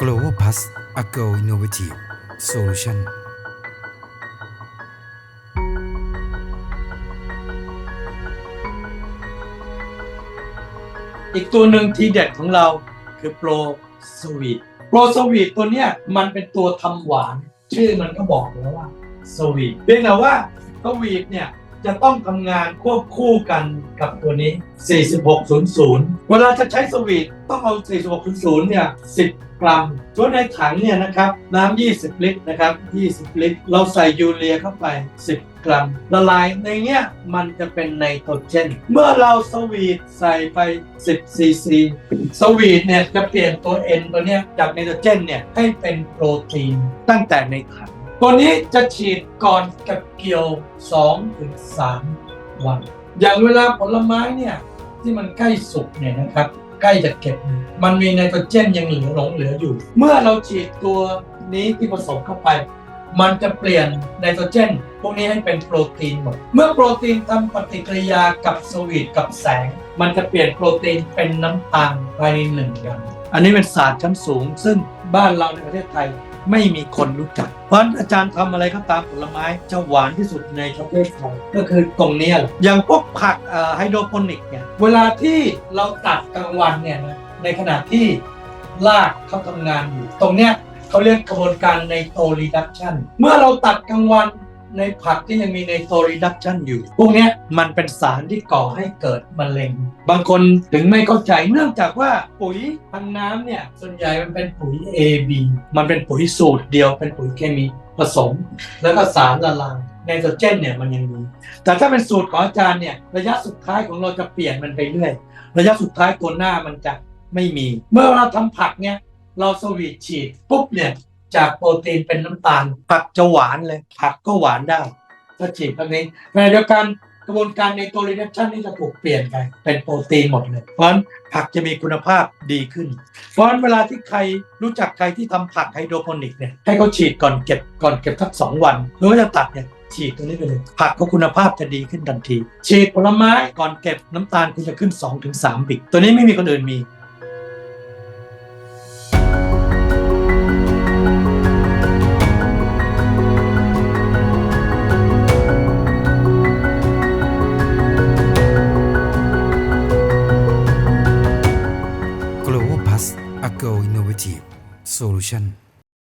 Plus a Go Innovative Solution อีกตัวหนึ่งทีเด็ดของเราคือโปรสวีทโปรสวีทตัวเนี้ยมันเป็นตัวทำหวาน ชื่อมันก็บอกแล้วว่าสวีทเพียงแต่ว่าสวีทเนี่ยจะต้องทำงานควบคู่กันกับตัวนี้ 4600 เวลาจะใช้สวีทต้องเอา 4600 เนี่ย10 กรัม ส่วนในถังเนี่ยนะครับน้ำ20 ลิตรนะครับ20 ลิตร เราใส่ยูเรียเข้าไป 10 กรัม ละลายในเนี้ยมันจะเป็นไนโตรเจน เมื่อเราสวีทใส่ไป 10 ซีซี สวีทเนี่ยจะเปลี่ยนตัว N ตัวเนี้ยจากไนโตรเจนเนี่ยให้เป็นโปรตีนตั้งแต่ในถัง ตัวนี้จะฉีดก่อนเกับเกี่ยว2-3ถึง3วัน อย่างเวลาผลไม้เนี่ยที่มันใกล้สุกเนี่ยนะครับ ใกล้จะเก็บ มันมีไนโตรเจนยังเหลือหลงเหลืออยู่ เมื่อเราฉีดตัวนี้ที่ผสมเข้าไป มันจะเปลี่ยนไนโตรเจน พวกนี้ให้เป็นโปรตีนหมด เมื่อโปรตีนทำปฏิกิริยากับสวีทกับแสง มันจะเปลี่ยนโปรตีนเป็นน้ำตาลภายในหนึ่งวันอันนี้เป็นศาสตร์ชั้นสูง ซึ่งบ้านเราในประเทศไทย ไม่มีคนรู้จัก เพราะนั้นอาจารย์ทำอะไรก็ตามผลไม้จะหวานที่สุดในประเทศไทยก็คือตรงเนี้ยแหละอย่างพวกผักไฮโดรโปนิกเนี่ยเวลาที่เราตัดกลางวันเนี่ยนะในขณะที่รากเขาทำงานอยู่ ตรงเนี้ยเขาเรียกกระบวนการในโตรีดักชันเมื่อเราตัดกลางวัน ในผักที่ยังมีในโตรีดักชันอยู่ พวกนี้มันเป็นสารที่ก่อให้เกิดมะเร็ง บางคนถึงไม่เข้าใจเนื่องจากว่าปุ๋ยทางน้ำเนี่ยส่วนใหญ่มันเป็นปุ๋ย AB มันเป็นปุ๋ยสูตรเดียวเป็นปุ๋ยเคมีผสม แล้วก็สารละลายไนโตรเจนเนี่ยมันยังมี แต่ถ้าเป็นสูตรของอาจารย์เนี่ยระยะสุดท้ายของเราจะเปลี่ยนมันไปเรื่อย ระยะสุดท้ายตัวหน้ามันจะไม่มี เมื่อเราทำผักเนี่ยเราสวีทฉีดปุ๊บเนี่ย จากโปรตีนเป็นน้ำตาล ผักจะหวานเลย ผักก็หวานได้ก็ฉีดแบบนี้ขณะเดียวกันกระบวนการในตัวรีดักชันนี่จะถูกเปลี่ยนไปเป็นโปรตีนหมดเลย เพราะฉะนั้นผักจะมีคุณภาพดีขึ้น เพราะฉะนั้นเวลาที่ใครรู้จักใครที่ทำผักไฮโดรโปนิกเนี่ยให้เขาฉีดก่อนเก็บก่อนเก็บสักสองวันหรือว่าจะตัดเนี่ยฉีดตัวนี้ไปเลย ผักก็คุณภาพจะดีขึ้นทันที ฉีดผลไม้ก่อนเก็บน้ำตาลคุณจะขึ้น 2-3บิก ตัวนี้ไม่มีคนอื่นมี Innovative Solution